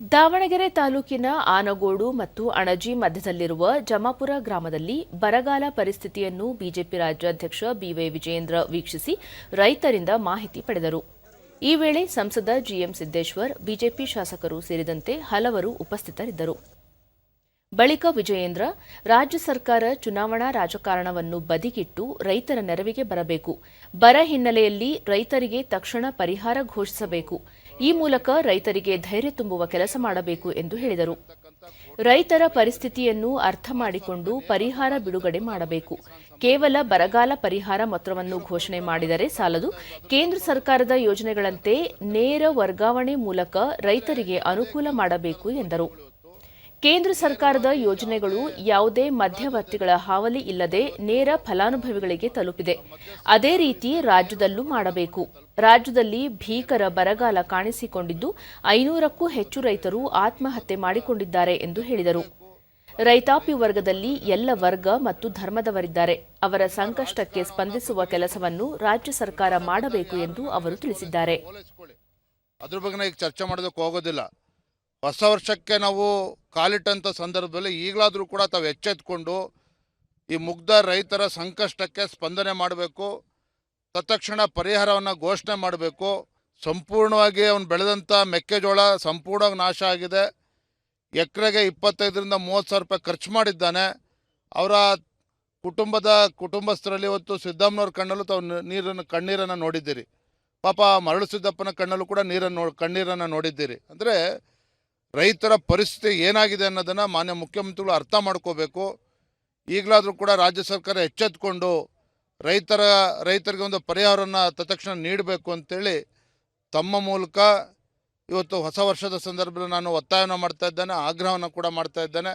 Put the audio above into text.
ದಾವಣಗೆರೆ ತಾಲೂಕಿನ ಆನಗೋಡು ಮತ್ತು ಅಣಜಿ ಮಧ್ಯದಲ್ಲಿರುವ ಜಮಾಪುರ ಗ್ರಾಮದಲ್ಲಿ ಬರಗಾಲ ಪರಿಸ್ಥಿತಿಯನ್ನು ಬಿಜೆಪಿ ರಾಜ್ಯಾಧ್ಯಕ್ಷ ಬಿವೈ ವಿಜಯೇಂದ್ರ ವೀಕ್ಷಿಸಿ ರೈತರಿಂದ ಮಾಹಿತಿ ಪಡೆದರು. ಈ ವೇಳೆ ಸಂಸದ ಜಿಎಂ ಸಿದ್ದೇಶ್ವರ್, ಬಿಜೆಪಿ ಶಾಸಕರು ಸೇರಿದಂತೆ ಹಲವರು ಉಪಸ್ಥಿತರಿದ್ದರು. ಬಳಿಕ ವಿಜಯೇಂದ್ರ, ರಾಜ್ಯ ಸರ್ಕಾರ ಚುನಾವಣಾ ರಾಜಕಾರಣವನ್ನು ಬದಿಗಿಟ್ಟು ರೈತರ ನೆರವಿಗೆ ಬರಬೇಕು. ಬರ ಹಿನ್ನೆಲೆಯಲ್ಲಿ ರೈತರಿಗೆ ತಕ್ಷಣ ಪರಿಹಾರ ಘೋಷಿಸಬೇಕು. ಈ ಮೂಲಕ ರೈತರಿಗೆ ಧೈರ್ಯ ತುಂಬುವ ಕೆಲಸ ಮಾಡಬೇಕು ಎಂದು ಹೇಳಿದರು. ರೈತರ ಪರಿಸ್ಥಿತಿಯನ್ನು ಅರ್ಥ ಮಾಡಿಕೊಂಡು ಪರಿಹಾರ ಬಿಡುಗಡೆ ಮಾಡಬೇಕು. ಕೇವಲ ಬರಗಾಲ ಪರಿಹಾರ ಮೊತ್ತವನ್ನು ಘೋಷಣೆ ಮಾಡಿದರೆ ಸಾಲದು. ಕೇಂದ್ರ ಸರ್ಕಾರದ ಯೋಜನೆಗಳಂತೆ ನೇರ ವರ್ಗಾವಣೆ ಮೂಲಕ ರೈತರಿಗೆ ಅನುಕೂಲ ಮಾಡಬೇಕು ಎಂದರು. ಕೇಂದ್ರ ಸರ್ಕಾರದ ಯೋಜನೆಗಳು ಯಾವುದೇ ಮಧ್ಯವರ್ತಿಗಳ ಹಾವಳಿ ಇಲ್ಲದೆ ನೇರ ಫಲಾನುಭವಿಗಳಿಗೆ ತಲುಪಿದೆ. ಅದೇ ರೀತಿ ರಾಜ್ಯದಲ್ಲೂ ಮಾಡಬೇಕು. ರಾಜ್ಯದಲ್ಲಿ ಭೀಕರ ಬರಗಾಲ ಕಾಣಿಸಿಕೊಂಡಿದ್ದು ಐನೂರಕ್ಕೂ ಹೆಚ್ಚು ರೈತರು ಆತ್ಮಹತ್ಯೆ ಮಾಡಿಕೊಂಡಿದ್ದಾರೆ ಎಂದು ಹೇಳಿದರು. ರೈತಾಪಿ ವರ್ಗದಲ್ಲಿ ಎಲ್ಲ ವರ್ಗ ಮತ್ತು ಧರ್ಮದವರಿದ್ದಾರೆ. ಅವರ ಸಂಕಷ್ಟಕ್ಕೆ ಸ್ಪಂದಿಸುವ ಕೆಲಸವನ್ನು ರಾಜ್ಯ ಸರ್ಕಾರ ಮಾಡಬೇಕು ಎಂದು ಅವರು ತಿಳಿಸಿದ್ದಾರೆ. ಅದ್ರ ಬಗ್ಗೆ ಚರ್ಚೆ ಮಾಡೋದಕ್ಕೆ ಹೊಸ ವರ್ಷಕ್ಕೆ ನಾವು ಕಾಲಿಟ್ಟಂಥ ಸಂದರ್ಭದಲ್ಲಿ ಈಗಲಾದರೂ ಕೂಡ ತಾವು ಎಚ್ಚೆತ್ಕೊಂಡು ಈ ಮುಗ್ಧ ರೈತರ ಸಂಕಷ್ಟಕ್ಕೆ ಸ್ಪಂದನೆ ಮಾಡಬೇಕು, ತತ್ಕ್ಷಣ ಪರಿಹಾರವನ್ನು ಘೋಷಣೆ ಮಾಡಬೇಕು. ಸಂಪೂರ್ಣವಾಗಿ ಅವನು ಬೆಳೆದಂಥ ಮೆಕ್ಕೆಜೋಳ ಸಂಪೂರ್ಣವಾಗಿ ನಾಶ ಆಗಿದೆ. ಎಕರೆಗೆ ಇಪ್ಪತ್ತೈದರಿಂದ ಮೂವತ್ತು ಸಾವಿರ ರೂಪಾಯಿ ಖರ್ಚು ಮಾಡಿದ್ದಾನೆ. ಅವರ ಕುಟುಂಬದ ಕುಟುಂಬಸ್ಥರಲ್ಲಿ ಇವತ್ತು ಸಿದ್ದಮ್ಮನವ್ರ ಕಣ್ಣಲ್ಲೂ ತಾವು ನೀರನ್ನು, ಕಣ್ಣೀರನ್ನು ನೋಡಿದ್ದೀರಿ. ಪಾಪ ಮರಳು ಸಿದ್ದಪ್ಪನ ಕಣ್ಣಲ್ಲೂ ಕೂಡ ನೀರನ್ನು ಕಣ್ಣೀರನ್ನು ನೋಡಿದ್ದೀರಿ. ಅಂದರೆ ರೈತರ ಪರಿಸ್ಥಿತಿ ಏನಾಗಿದೆ ಅನ್ನೋದನ್ನು ಮಾನ್ಯ ಮುಖ್ಯಮಂತ್ರಿಗಳು ಅರ್ಥ ಮಾಡ್ಕೋಬೇಕು. ಈಗಲಾದರೂ ಕೂಡ ರಾಜ್ಯ ಸರ್ಕಾರ ಎಚ್ಚೆತ್ಕೊಂಡು ರೈತರ, ರೈತರಿಗೆ ಒಂದು ಪರಿಹಾರವನ್ನು ತತ್ಕ್ಷಣ ನೀಡಬೇಕು ಅಂತೇಳಿ ತಮ್ಮ ಮೂಲಕ ಇವತ್ತು ಹೊಸ ವರ್ಷದ ಸಂದರ್ಭದಲ್ಲಿ ನಾನು ಒತ್ತಾಯವನ್ನು ಮಾಡ್ತಾ ಇದ್ದೇನೆ, ಆಗ್ರಹವನ್ನು ಕೂಡ ಮಾಡ್ತಾ ಇದ್ದೇನೆ.